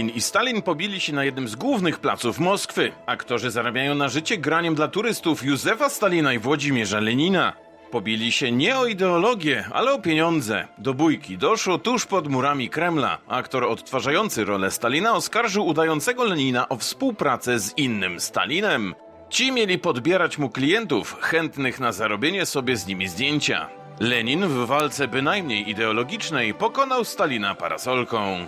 Lenin i Stalin pobili się na jednym z głównych placów Moskwy. Aktorzy zarabiają na życie graniem dla turystów Józefa Stalina i Włodzimierza Lenina. Pobili się nie o ideologię, ale o pieniądze. Do bójki doszło tuż pod murami Kremla. Aktor odtwarzający rolę Stalina oskarżył udającego Lenina o współpracę z innym Stalinem. Ci mieli podbierać mu klientów, chętnych na zarobienie sobie z nimi zdjęcia. Lenin w walce bynajmniej ideologicznej pokonał Stalina parasolką.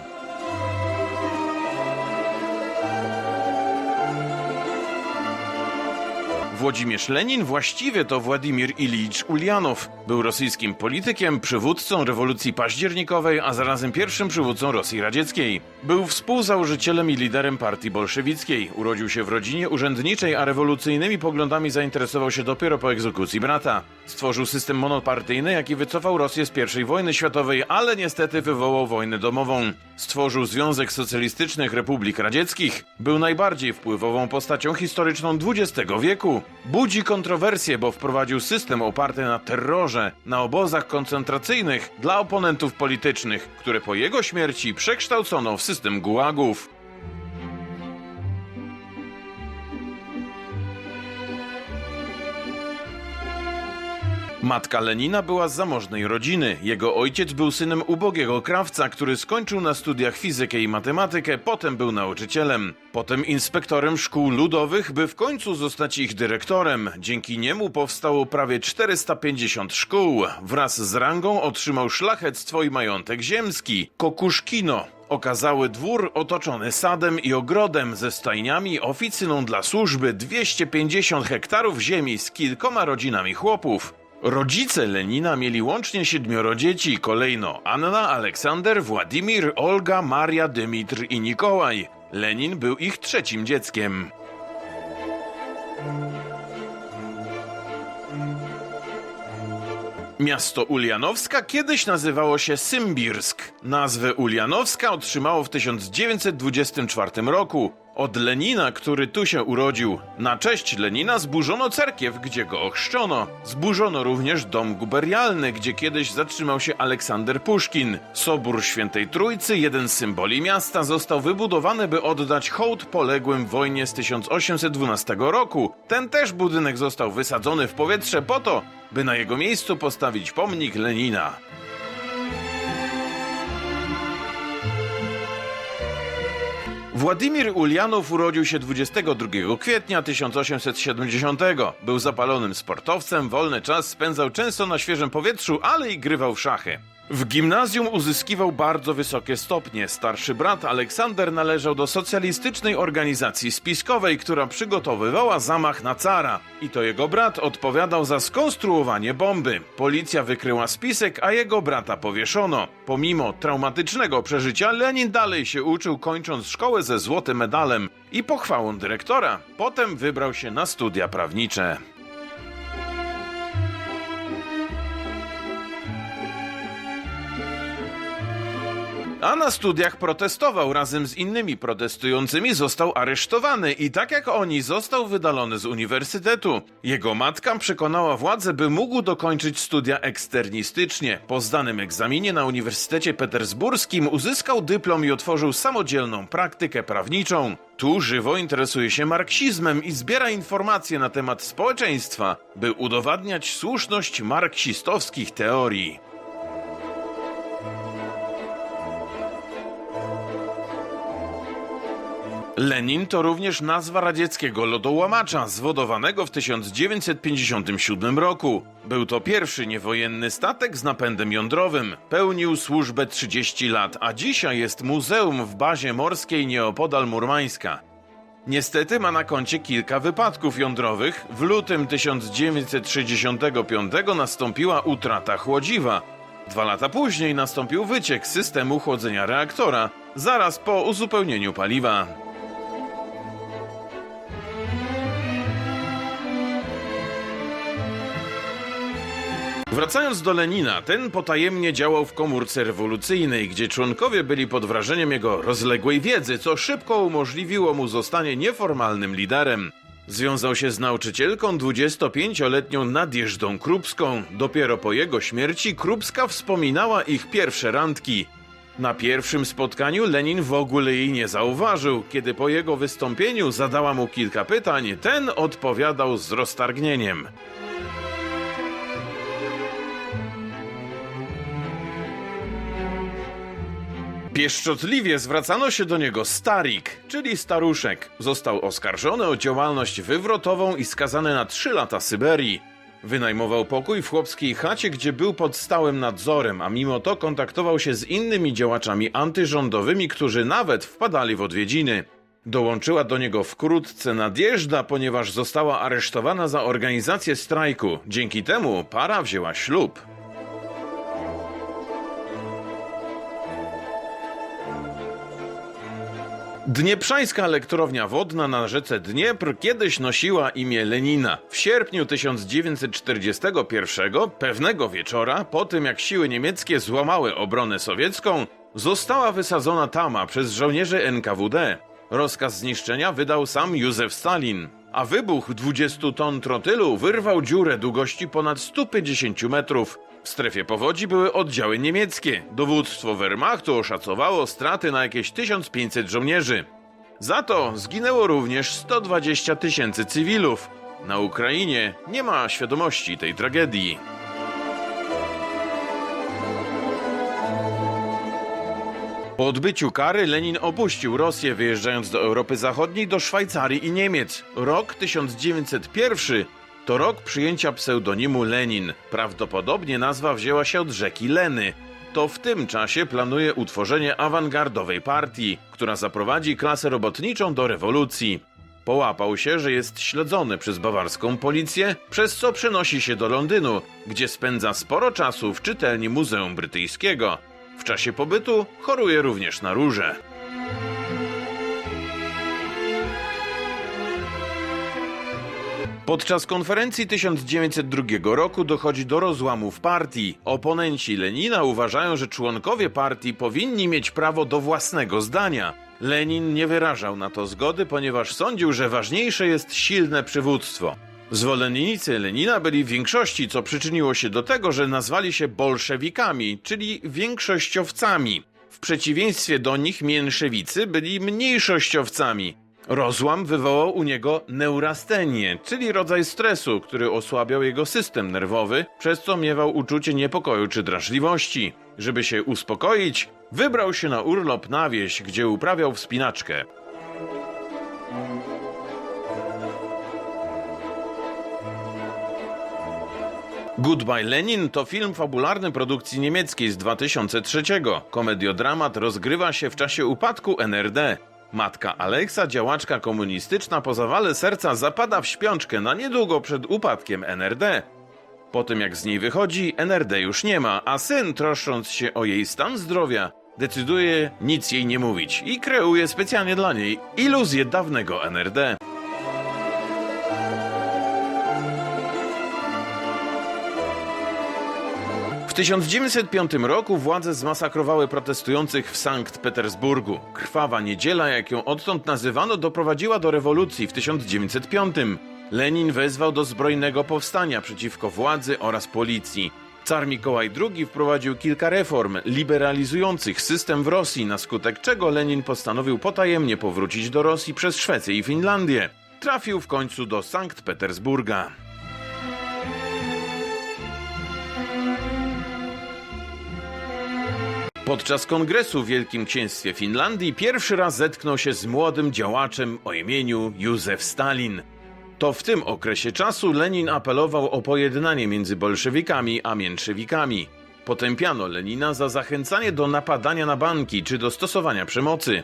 Włodzimierz Lenin właściwie to Władimir Ilicz Ulianow. Był rosyjskim politykiem, przywódcą rewolucji październikowej, a zarazem pierwszym przywódcą Rosji Radzieckiej. Był współzałożycielem i liderem partii bolszewickiej. Urodził się w rodzinie urzędniczej, a rewolucyjnymi poglądami zainteresował się dopiero po egzekucji brata. Stworzył system monopartyjny, jaki wycofał Rosję z I wojny światowej, ale niestety wywołał wojnę domową. Stworzył Związek Socjalistycznych Republik Radzieckich. Był najbardziej wpływową postacią historyczną XX wieku. Budzi kontrowersje, bo wprowadził system oparty na terrorze, na obozach koncentracyjnych dla oponentów politycznych, które po jego śmierci przekształcono w system gułagów. Matka Lenina była z zamożnej rodziny. Jego ojciec był synem ubogiego krawca, który skończył na studiach fizykę i matematykę, potem był nauczycielem. Potem inspektorem szkół ludowych, by w końcu zostać ich dyrektorem. Dzięki niemu powstało prawie 450 szkół. Wraz z rangą otrzymał szlachectwo i majątek ziemski. Kokuszkino. Okazały dwór otoczony sadem i ogrodem ze stajniami, oficyną dla służby, 250 hektarów ziemi z kilkoma rodzinami chłopów. Rodzice Lenina mieli łącznie siedmioro dzieci, kolejno Anna, Aleksander, Władimir, Olga, Maria, Dymitr i Nikołaj. Lenin był ich trzecim dzieckiem. Miasto Ulianowska kiedyś nazywało się Symbirsk. Nazwę Ulianowska otrzymało w 1924 roku od Lenina, który tu się urodził. Na cześć Lenina zburzono cerkiew, gdzie go ochrzczono. Zburzono również dom guberialny, gdzie kiedyś zatrzymał się Aleksander Puszkin. Sobór Świętej Trójcy, jeden z symboli miasta, został wybudowany, by oddać hołd poległym w wojnie z 1812 roku. Ten też budynek został wysadzony w powietrze po to, by na jego miejscu postawić pomnik Lenina. Władimir Ulianow urodził się 22 kwietnia 1870. Był zapalonym sportowcem, wolny czas spędzał często na świeżym powietrzu, ale i grywał w szachy. W gimnazjum uzyskiwał bardzo wysokie stopnie. Starszy brat Aleksander należał do socjalistycznej organizacji spiskowej, która przygotowywała zamach na cara. I to jego brat odpowiadał za skonstruowanie bomby. Policja wykryła spisek, a jego brata powieszono. Pomimo traumatycznego przeżycia, Lenin dalej się uczył, kończąc szkołę ze złotym medalem i pochwałą dyrektora. Potem wybrał się na studia prawnicze. A na studiach protestował razem z innymi protestującymi, został aresztowany i tak jak oni został wydalony z uniwersytetu. Jego matka przekonała władze, by mógł dokończyć studia eksternistycznie. Po zdanym egzaminie na Uniwersytecie Petersburskim uzyskał dyplom i otworzył samodzielną praktykę prawniczą. Tu żywo interesuje się marksizmem i zbiera informacje na temat społeczeństwa, by udowadniać słuszność marksistowskich teorii. Lenin to również nazwa radzieckiego lodołamacza zwodowanego w 1957 roku. Był to pierwszy niewojenny statek z napędem jądrowym. Pełnił służbę 30 lat, a dzisiaj jest muzeum w bazie morskiej nieopodal Murmańska. Niestety ma na koncie kilka wypadków jądrowych. W lutym 1965 nastąpiła utrata chłodziwa. Dwa lata później nastąpił wyciek systemu chłodzenia reaktora, zaraz po uzupełnieniu paliwa. Wracając do Lenina, ten potajemnie działał w komórce rewolucyjnej, gdzie członkowie byli pod wrażeniem jego rozległej wiedzy, co szybko umożliwiło mu zostanie nieformalnym liderem. Związał się z nauczycielką 25-letnią Nadjeżdą Krupską. Dopiero po jego śmierci Krupska wspominała ich pierwsze randki. Na pierwszym spotkaniu Lenin w ogóle jej nie zauważył. Kiedy po jego wystąpieniu zadała mu kilka pytań, ten odpowiadał z roztargnieniem. Pieszczotliwie zwracano się do niego Starik, czyli staruszek. Został oskarżony o działalność wywrotową i skazany na trzy lata Syberii. Wynajmował pokój w chłopskiej chacie, gdzie był pod stałym nadzorem, a mimo to kontaktował się z innymi działaczami antyrządowymi, którzy nawet wpadali w odwiedziny. Dołączyła do niego wkrótce Nadjeżda, ponieważ została aresztowana za organizację strajku. Dzięki temu para wzięła ślub. Dnieprzańska elektrownia wodna na rzece Dniepr kiedyś nosiła imię Lenina. W sierpniu 1941 pewnego wieczora, po tym jak siły niemieckie złamały obronę sowiecką, została wysadzona tama przez żołnierzy NKWD. Rozkaz zniszczenia wydał sam Józef Stalin, a wybuch 20 ton trotylu wyrwał dziurę długości ponad 150 metrów. W strefie powodzi były oddziały niemieckie. Dowództwo Wehrmachtu oszacowało straty na jakieś 1500 żołnierzy. Za to zginęło również 120 tysięcy cywilów. Na Ukrainie nie ma świadomości tej tragedii. Po odbyciu kary Lenin opuścił Rosję, wyjeżdżając do Europy Zachodniej, do Szwajcarii i Niemiec. Rok 1901 to rok przyjęcia pseudonimu Lenin. Prawdopodobnie nazwa wzięła się od rzeki Leny. To w tym czasie planuje utworzenie awangardowej partii, która zaprowadzi klasę robotniczą do rewolucji. Połapał się, że jest śledzony przez bawarską policję, przez co przenosi się do Londynu, gdzie spędza sporo czasu w czytelni Muzeum Brytyjskiego. W czasie pobytu choruje również na róże. Podczas konferencji 1902 roku dochodzi do rozłamu w partii. Oponenci Lenina uważają, że członkowie partii powinni mieć prawo do własnego zdania. Lenin nie wyrażał na to zgody, ponieważ sądził, że ważniejsze jest silne przywództwo. Zwolennicy Lenina byli w większości, co przyczyniło się do tego, że nazwali się bolszewikami, czyli większościowcami. W przeciwieństwie do nich mięszewicy byli mniejszościowcami. Rozłam wywołał u niego neurastenię, czyli rodzaj stresu, który osłabiał jego system nerwowy, przez co miewał uczucie niepokoju czy drażliwości. Żeby się uspokoić, wybrał się na urlop na wieś, gdzie uprawiał wspinaczkę. Goodbye Lenin to film fabularny produkcji niemieckiej z 2003. Komediodramat rozgrywa się w czasie upadku NRD. Matka Aleksa, działaczka komunistyczna po zawale serca zapada w śpiączkę na niedługo przed upadkiem NRD. Po tym jak z niej wychodzi, NRD już nie ma, a syn, troszcząc się o jej stan zdrowia, decyduje nic jej nie mówić i kreuje specjalnie dla niej iluzję dawnego NRD. W 1905 roku władze zmasakrowały protestujących w Sankt Petersburgu. Krwawa niedziela, jak ją odtąd nazywano, doprowadziła do rewolucji w 1905. Lenin wezwał do zbrojnego powstania przeciwko władzy oraz policji. Car Mikołaj II wprowadził kilka reform liberalizujących system w Rosji, na skutek czego Lenin postanowił potajemnie powrócić do Rosji przez Szwecję i Finlandię. Trafił w końcu do Sankt Petersburga. Podczas kongresu w Wielkim Księstwie Finlandii pierwszy raz zetknął się z młodym działaczem o imieniu Józef Stalin. To w tym okresie czasu Lenin apelował o pojednanie między bolszewikami a miętrzewikami. Potępiano Lenina za zachęcanie do napadania na banki czy do stosowania przemocy.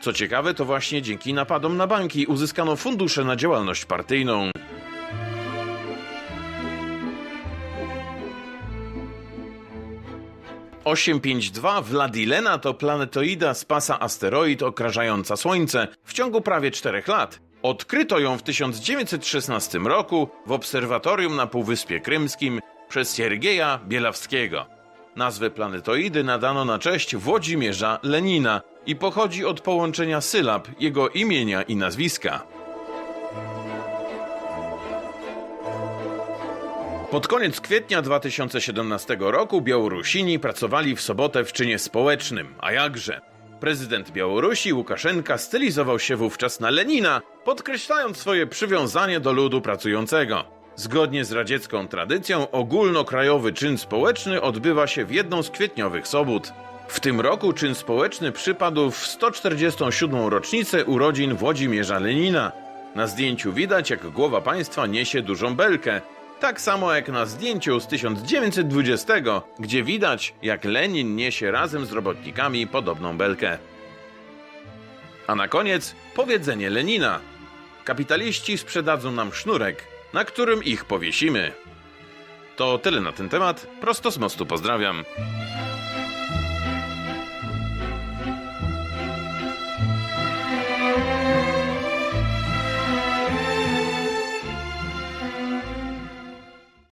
Co ciekawe, to właśnie dzięki napadom na banki uzyskano fundusze na działalność partyjną. ...852 Wladilena to planetoida z pasa asteroid okrażająca Słońce w ciągu prawie 4 lat. Odkryto ją w 1916 roku w obserwatorium na Półwyspie Krymskim przez Siergieja Bielawskiego. Nazwę planetoidy nadano na cześć Włodzimierza Lenina i pochodzi od połączenia sylab jego imienia i nazwiska. Pod koniec kwietnia 2017 roku Białorusini pracowali w sobotę w czynie społecznym, a jakże? Prezydent Białorusi Łukaszenka stylizował się wówczas na Lenina, podkreślając swoje przywiązanie do ludu pracującego. Zgodnie z radziecką tradycją ogólnokrajowy czyn społeczny odbywa się w jedną z kwietniowych sobót. W tym roku czyn społeczny przypadł w 147. rocznicę urodzin Włodzimierza Lenina. Na zdjęciu widać, jak głowa państwa niesie dużą belkę, tak samo jak na zdjęciu z 1920, gdzie widać, jak Lenin niesie razem z robotnikami podobną belkę. A na koniec powiedzenie Lenina. Kapitaliści sprzedadzą nam sznurek, na którym ich powiesimy. To tyle na ten temat. Prosto z mostu pozdrawiam.